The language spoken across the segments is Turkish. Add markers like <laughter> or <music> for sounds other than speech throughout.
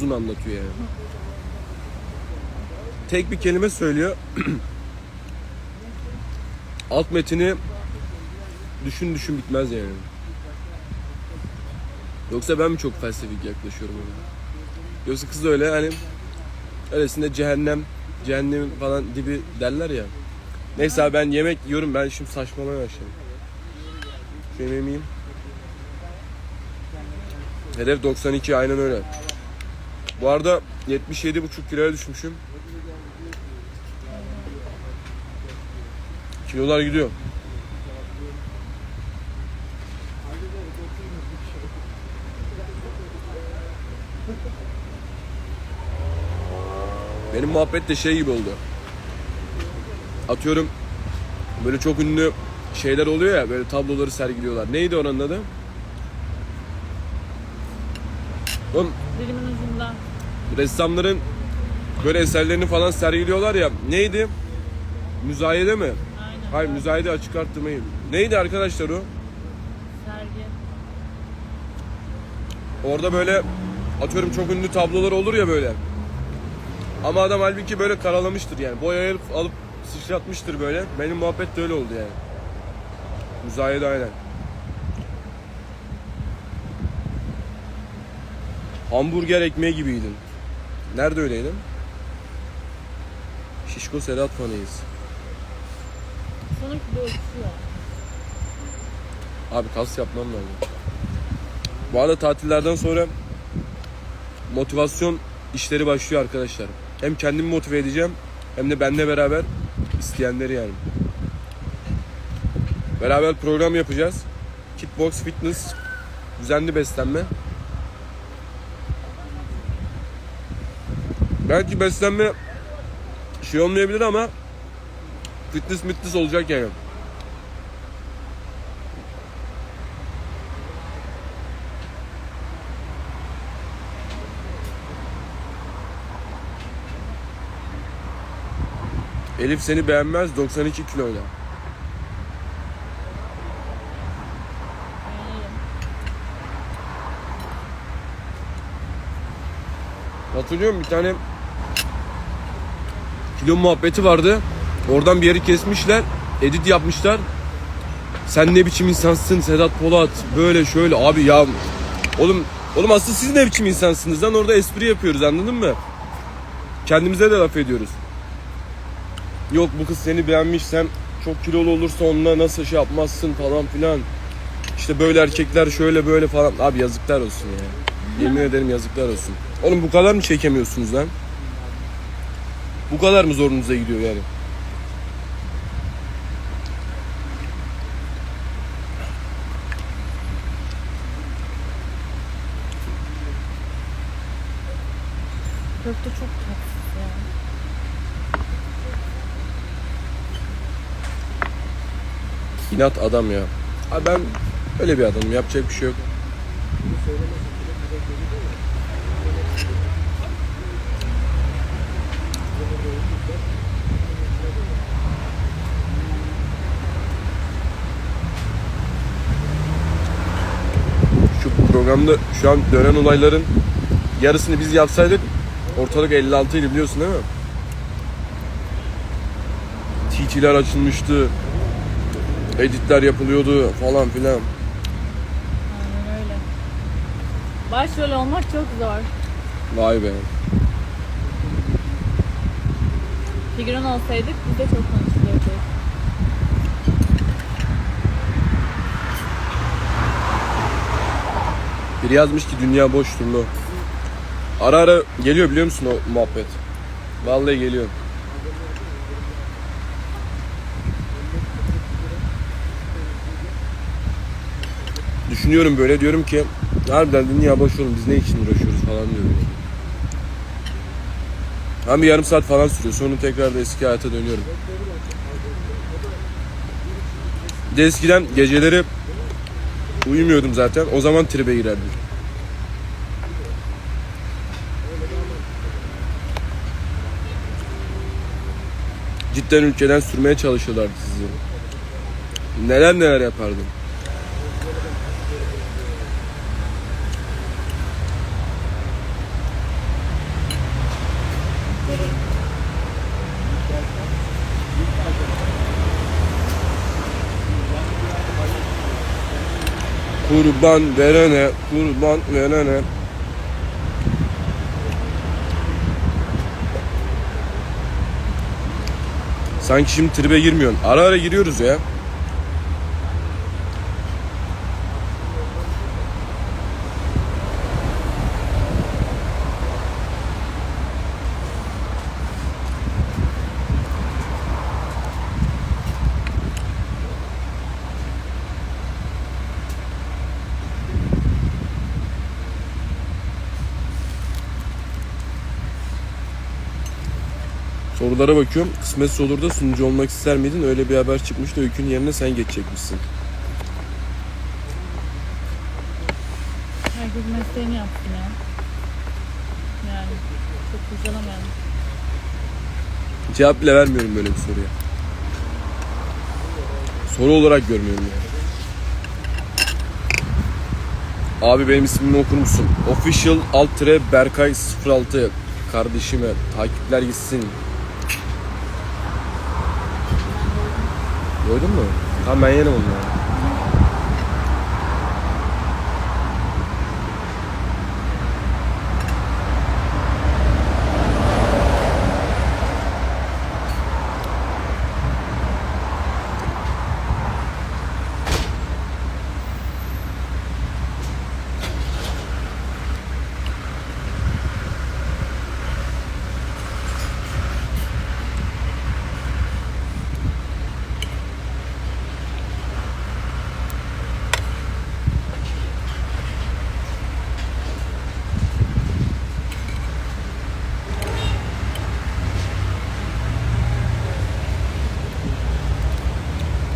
uzun anlatıyor yani. Tek bir kelime söylüyor. <clears throat> Alt metini düşün düşün bitmez yani. Yoksa ben mi çok felsefik yaklaşıyorum ona? Yoksa kız da öyle hani öylesinde cehennem, cehennem falan dibi derler ya. Neyse abi ben yemek yiyorum ben şimdi saçmalamaya başladım. Şu yemeğimi yiyeyim. Hedef 92 aynen öyle. Bu arada 77,5 kiloya düşmüşüm. Kilolar gidiyor. Benim muhabbet de şey gibi oldu. Atıyorum böyle çok ünlü şeyler oluyor ya böyle tabloları sergiliyorlar. Neydi oranın adı? Oğlum Dilimin ucunda. ressamların böyle eserlerini falan sergiliyorlar ya. Neydi? Müzayede mi? Aynen. Hayır müzayede açık arttırmayı. Neydi arkadaşlar o? Sergi. Orada böyle atıyorum çok ünlü tablolar olur ya böyle. Ama adam halbuki böyle karalamıştır yani. Boyayı alıp, alıp sıçratmıştır böyle. Benim muhabbet de öyle oldu yani. Müzayede aynen. Hamburger ekmeği gibiydin. Nerede öyleydin? Şişko Sedat fanıyız. Sonuç boğuşuyor. Abi kas yapmam lazım. Bu arada tatillerden sonra motivasyon işleri başlıyor arkadaşlar. Hem kendimi motive edeceğim hem de benimle beraber isteyenleri yani. Beraber program yapacağız. Kickbox, fitness, düzenli beslenme. Belki beslenme şey olmayabilir ama fitness fitness olacak yani. Elif seni beğenmez 92 kiloyla. Beğenirim. Hatırlıyorum bir tane kilo muhabbeti vardı. Oradan bir yeri kesmişler. Edit yapmışlar. Sen ne biçim insansın Sedat Polat. Böyle şöyle abi ya. Oğlum oğlum aslında siz ne biçim insansınız lan orada espri yapıyoruz anladın mı? Kendimize de laf ediyoruz. Yok bu kız seni beğenmiş sen çok kilolu olursa onunla nasıl şey yapmazsın falan filan. İşte böyle erkekler şöyle böyle falan. Abi yazıklar olsun ya. Yemin ederim yazıklar olsun. Oğlum bu kadar mı çekemiyorsunuz lan? Bu kadar mı zorunuza gidiyor yani? Köfte çok tatsız ya. İnat adam ya. Abi ben öyle bir adamım. Yapacak bir şey yok. Şu programda şu an dönen olayların yarısını biz yapsaydık ortalık 56 idi biliyorsun değil mi? TT'ler açılmıştı editler yapılıyordu falan filan. Aynen öyle. Başrol olmak çok zor. Vay be. Figüran olsaydık biz de çok konuşulurduk. Biri yazmış ki dünya boş turnu. Ara ara geliyor biliyor musun o muhabbet? Vallahi geliyor. Düşünüyorum böyle diyorum ki harbiden dünya boş oğlum biz ne için uğraşıyoruz falan diyorum. Hem bir yarım saat falan sürüyor. Sonra tekrar da eski hayata dönüyorum. De eskiden geceleri uyumuyordum zaten. O zaman tribe girerdim. Cidden ülkeden sürmeye çalışıyorlardı sizi. Neler neler yapardım. Kurban verene, kurban verene. Sanki şimdi tribe girmiyorsun. Ara ara giriyoruz ya. Sorulara bakıyorum. Kısmetse olur da sunucu olmak ister miydin? Öyle bir haber çıkmış da Öykü'nün yerine sen geçecekmişsin. Herkes mesleğini yapsın ya. Yani çok kurcalamayalım. Cevap bile vermiyorum böyle bir soruya. Soru olarak görmüyorum yani. Abi benim ismimi okur musun? Official alt Berkay 06 Kardeşime takipler gitsin. Doydun mu? Tamam ben yerim onu.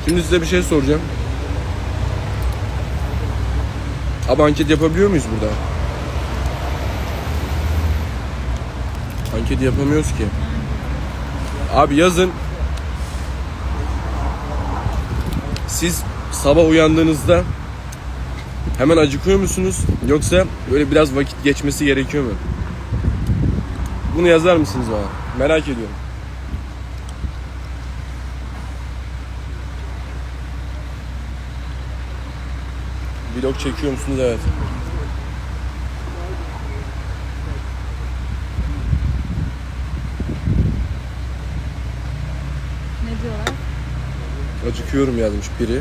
Şimdi size bir şey soracağım. Abi anket yapabiliyor muyuz burada? Anket yapamıyoruz ki. Abi yazın. Siz sabah uyandığınızda hemen acıkıyor musunuz? Yoksa böyle biraz vakit geçmesi gerekiyor mu? Bunu yazar mısınız bana? Merak ediyorum. Vlog çekiyor musunuz? Evet. Ne diyorlar? Acıkıyorum yazmış biri.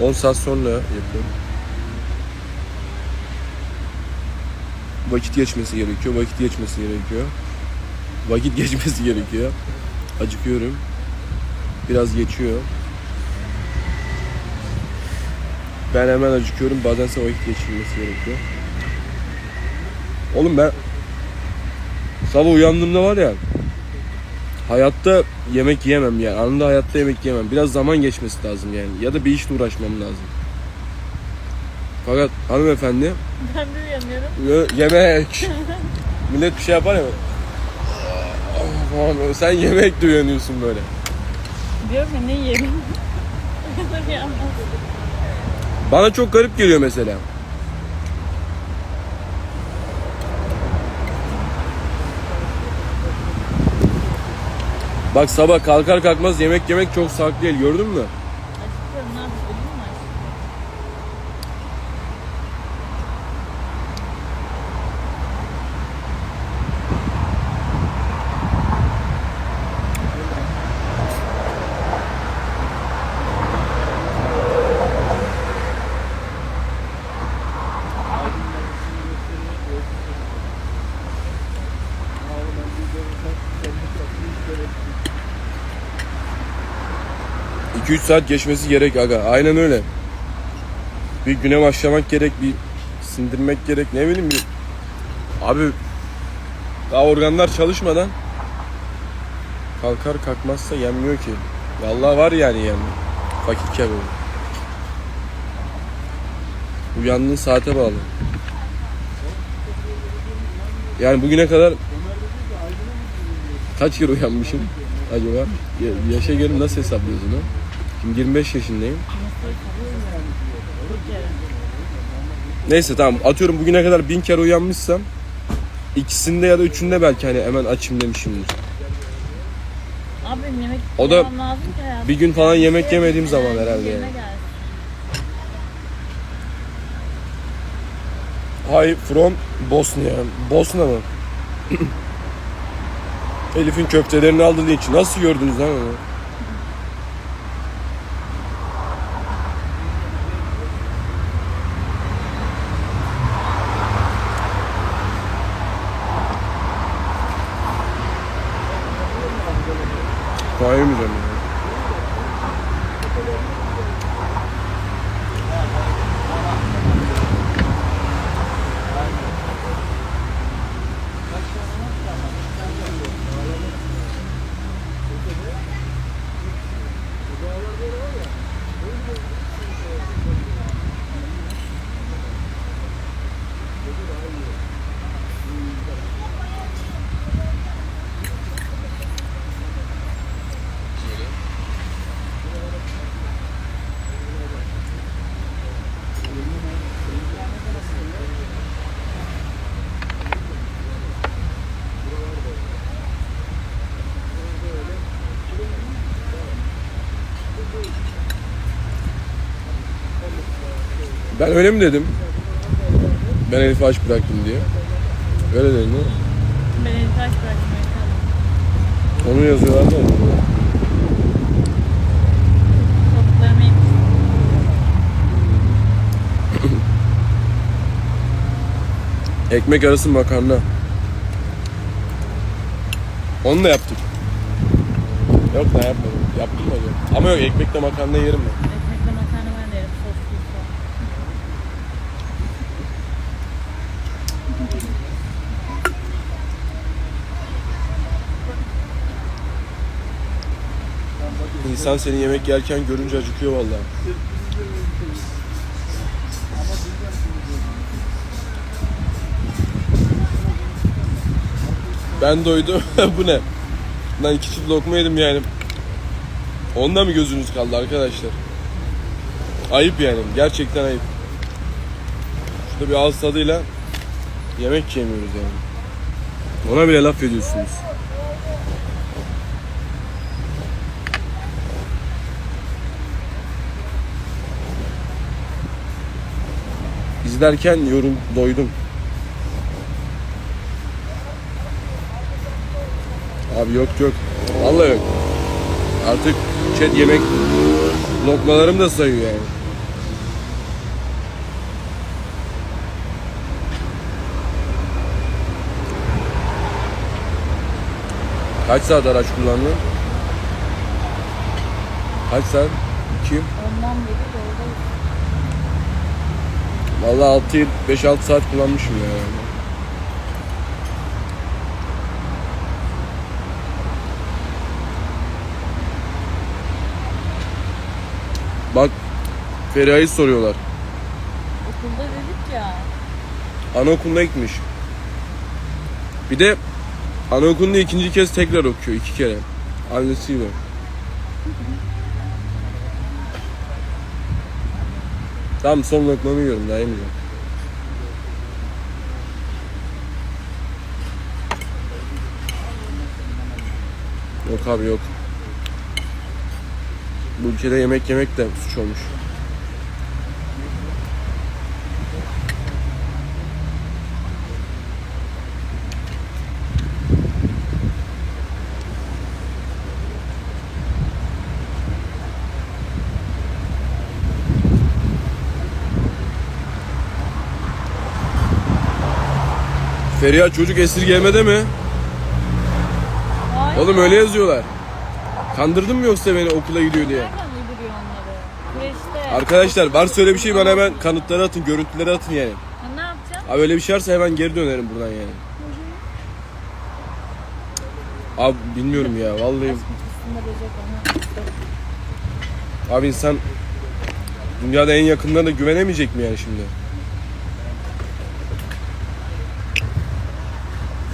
10 saat sonra yapıyorum. Vakit geçmesi gerekiyor. Vakit geçmesi gerekiyor. Vakit <laughs> geçmesi gerekiyor. Acıkıyorum. Biraz geçiyor. Ben hemen acıkıyorum. Bazense vakit geçirmesi gerekiyor. Oğlum ben sabah uyandığımda var ya hayatta yemek yemem yani. Anında hayatta yemek yemem. Biraz zaman geçmesi lazım yani. Ya da bir işle uğraşmam lazım. Fakat hanımefendi Ben de uyanıyorum. Yo- yemek. Millet bir şey yapar ya. Falan böyle. Sen yemek de uyanıyorsun böyle. Diyorum ya ne yiyelim? <laughs> Uyanmaz. Bana çok garip geliyor mesela. Bak sabah kalkar kalkmaz yemek yemek çok sağlıklı değil gördün mü? Acıkıyorum ne yapayım? Ölüm mü var? ...2-3 saat geçmesi gerek aga. Aynen öyle. Bir güne başlamak gerek, bir sindirmek gerek. Ne bileyim bir... Abi... Daha organlar çalışmadan... ...kalkar kalkmazsa yenmiyor ki. Vallahi var yani yenmiyor. Fakirken böyle. Uyandığın saate bağlı. Yani bugüne kadar... Kaç kere uyanmışım acaba? Ya- yaşa göre nasıl hesaplıyorsun ha? Şimdi 25 yaşındayım. Neyse tamam atıyorum bugüne kadar bin kere uyanmışsam ikisinde ya da üçünde belki hani hemen açım demişimdir. Abi yemek O da yemem lazım ki hayatım. bir gün falan yemek yemediğim zaman herhalde yerine yani. gelsin. Hi from Bosnia. Bosna mı? <clears throat> Elif'in köftelerini aldı linç. Nasıl gördünüz lan onu? Daha yemeyeceğim ya. Ben öyle mi dedim? Ben Elif'i aç bıraktım diye. Öyle dedim değil mi? Ben Elif'i aç kaldım. Onu yazıyorlar da. <laughs> Ekmek arası makarna. Onu da yaptık. Yok ben yapmadım. Yaptım da diyorum. Ama yok ekmekle makarna yerim ben. Ekmekle makarna ben de yerim. Sosluysa. İnsan seni yemek yerken görünce acıkıyor vallahi. Ben doydum. <laughs> Bu ne? Lan iki çift lokma yedim yani. Onda mı gözünüz kaldı arkadaşlar? Ayıp yani. Gerçekten ayıp. Şurada bir ağız tadıyla yemek yemiyoruz yani. Ona bile laf ediyorsunuz. İzlerken yorum doydum. Abi yok yok. Vallahi yok. Artık chat yemek lokmalarım da sayıyor yani. Kaç saat araç kullandın? Kaç saat? İki. Ondan beri yoldayız. Vallahi 6 5-6 saat kullanmışım ya. Bak Feriha'yı soruyorlar. Okulda dedik ya. Anaokuluna gitmiş. Bir de anaokulunda ikinci kez tekrar okuyor iki kere. Annesiyle. Tamam son lokmamı yiyorum daha yemeyeceğim. Yok abi yok. Bu ülkede yemek yemek de suç olmuş. Feriha çocuk esirgemede mi? Hayır. Oğlum öyle yazıyorlar. Kandırdın mı yoksa beni okula gidiyor diye? Nereden uyduruyor onları? Kreşte. Arkadaşlar varsa öyle bir şey bana hemen kanıtları atın, görüntüleri atın yani. Ha, ne yapacağım? Abi öyle bir şey varsa hemen geri dönerim buradan yani. Abi bilmiyorum ya vallahi. Abi insan dünyada en yakınlarına güvenemeyecek mi yani şimdi?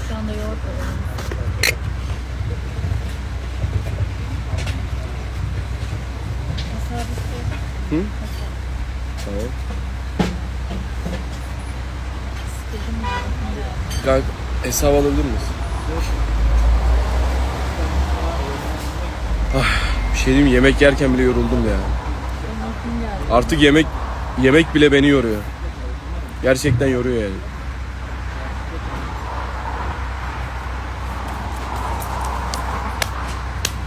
Şu anda yoğurt alıyorum. Mesela bir şey. Hı? Tamam. Sıkıldım ya. Hala. Kanka hesap alabilir miyiz? Ah, bir şey diyeyim yemek yerken bile yoruldum ya. Artık yemek yemek bile beni yoruyor. Gerçekten yoruyor yani.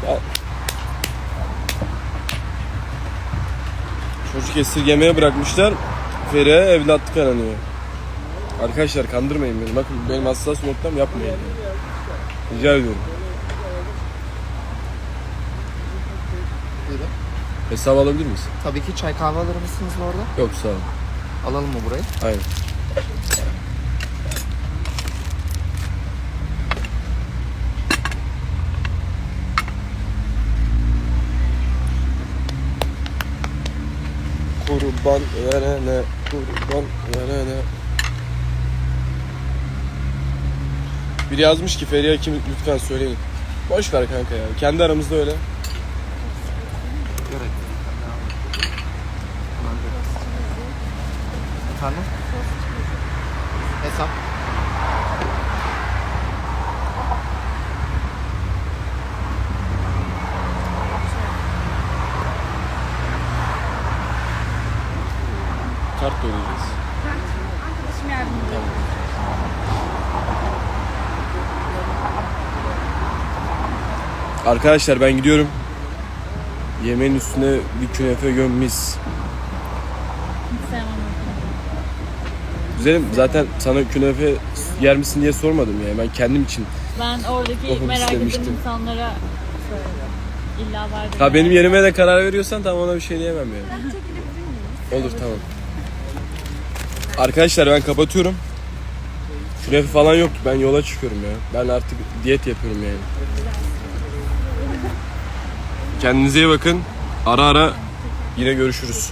Ya. Çocuk esirgemeye bırakmışlar. Feriha evlatlık aranıyor. Arkadaşlar kandırmayın beni. Bakın benim hassas noktam yapmayın. Rica ediyorum. Buyurun. Hesap alabilir miyiz? Tabii ki çay kahve alır mısınız bu arada? Yok sağ olun. Alalım mı burayı? Aynen. Kurban verene, kurban verene. Biri yazmış ki Feriha kim lütfen söyleyin. Boş ver kanka ya. Kendi aramızda öyle. Efendim? Hesap. Arkadaşlar ben gidiyorum. Yemeğin üstüne bir künefe öyle. Güzelim zaten sana künefe yer misin diye sormadım yani ben kendim için. Ben oradaki Tohum merak istemiştim. ettiğim insanlara söyledim. İlla vardır. Ha benim yerime de karar veriyorsan tamam ona bir şey diyemem yani. Olur tamam. Arkadaşlar ben kapatıyorum. Künefe falan yok. Ben yola çıkıyorum ya. Ben artık diyet yapıyorum yani. Kendinize iyi bakın. Ara ara yine görüşürüz.